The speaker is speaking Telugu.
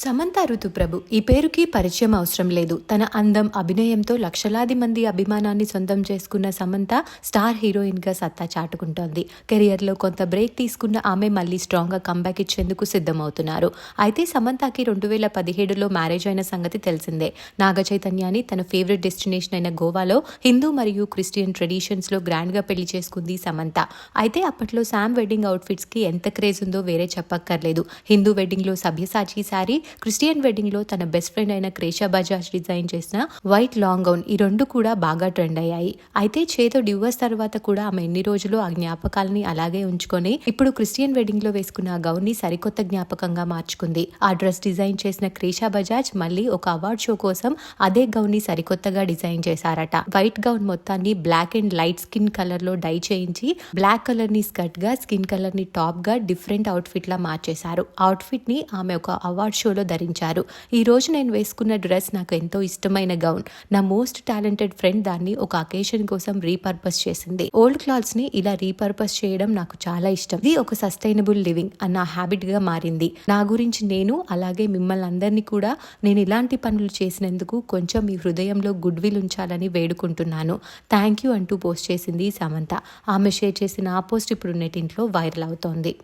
సమంత ఋతుప్రభు ఈ పేరుకి పరిచయం అవసరం లేదు. తన అందం అభినయంతో లక్షలాది మంది అభిమానాన్ని సొంతం చేసుకున్న సమంత స్టార్ హీరోయిన్గా సత్తా చాటుకుంటోంది. కెరియర్లో కొంత బ్రేక్ తీసుకున్న ఆమె మళ్ళీ స్ట్రాంగ్గా కంబ్యాక్ ఇచ్చేందుకు సిద్ధమవుతున్నారు. అయితే సమంతకి రెండు వేల పదిహేడులో మ్యారేజ్ అయిన సంగతి తెలిసిందే. నాగ చైతన్యాన్ని తన ఫేవరెట్ డెస్టినేషన్ అయిన గోవాలో హిందూ మరియు క్రిస్టియన్ ట్రెడిషన్స్లో గ్రాండ్గా పెళ్ళి చేసుకుంది సమంత. అయితే అప్పట్లో శామ్ వెడ్డింగ్ అవుట్ఫిట్స్కి ఎంత క్రేజ్ ఉందో వేరే చెప్పక్కర్లేదు. హిందూ వెడ్డింగ్లో సభ్యసాచి శారీ క్రిస్టియన్ వెడ్డింగ్లో తన బెస్ట్ ఫ్రెండ్ అయిన క్రేషా బజాజ్ డిజైన్ చేసిన వైట్ లాంగ్ గౌన్ ఈ రెండు కూడా బాగా ట్రెండ్ అయ్యాయి. అయితే చేతో డివోర్స్ తర్వాత కూడా ఆమె ఎన్ని రోజులు ఆ జ్ఞాపకాలని అలాగే ఉంచుకొని ఇప్పుడు క్రిస్టియన్ వెడ్డింగ్లో వేసుకున్న ఆ గౌన్ని సరికొత్త జ్ఞాపకంగా మార్చుకుంది. ఆ డ్రెస్ డిజైన్ చేసిన క్రేషా బజాజ్ మళ్ళీ ఒక అవార్డ్ షో కోసం అదే గౌన్ని సరికొత్తగా డిజైన్ చేశారట. వైట్ గౌన్ మొత్తాన్ని బ్లాక్ అండ్ లైట్ స్కిన్ కలర్లో డై చేయించి బ్లాక్ కలర్ని స్కర్ట్గా స్కిన్ కలర్ని టాప్గా డిఫరెంట్ అవుట్ఫిట్ లా మార్చేశారు. అవుట్ఫిట్ని ఆమె ఒక అవార్డ్ ఫోటోలో ధరించారు. ఈ రోజు నేను వేసుకున్న డ్రెస్ నాకు ఎంతో ఇష్టమైన గౌన్. నా మోస్ట్ టాలెంటెడ్ ఫ్రెండ్ దాన్ని ఒక అకేషన్ కోసం రీపర్పస్ చేసింది. ఓల్డ్ క్లాత్స్ని ఇలా రీపర్పస్ చేయడం నాకు చాలా ఇష్టం. ఇది ఒక సస్టైనబుల్ లివింగ్ అన్న హ్యాబిట్గా మారింది. నా గురించి నేను అలాగే మిమ్మల్ని అందరినీ కూడా నేను ఇలాంటి పనులు చేసినందుకు కొంచెం మీ హృదయంలో గుడ్ విల్ ఉంచాలని వేడుకుంటున్నాను. థ్యాంక్ యూ అంటూ పోస్ట్ చేసింది సమంత. ఆమె షేర్ చేసిన ఆ పోస్ట్ ఇప్పుడు నెటింట్లో వైరల్ అవుతోంది.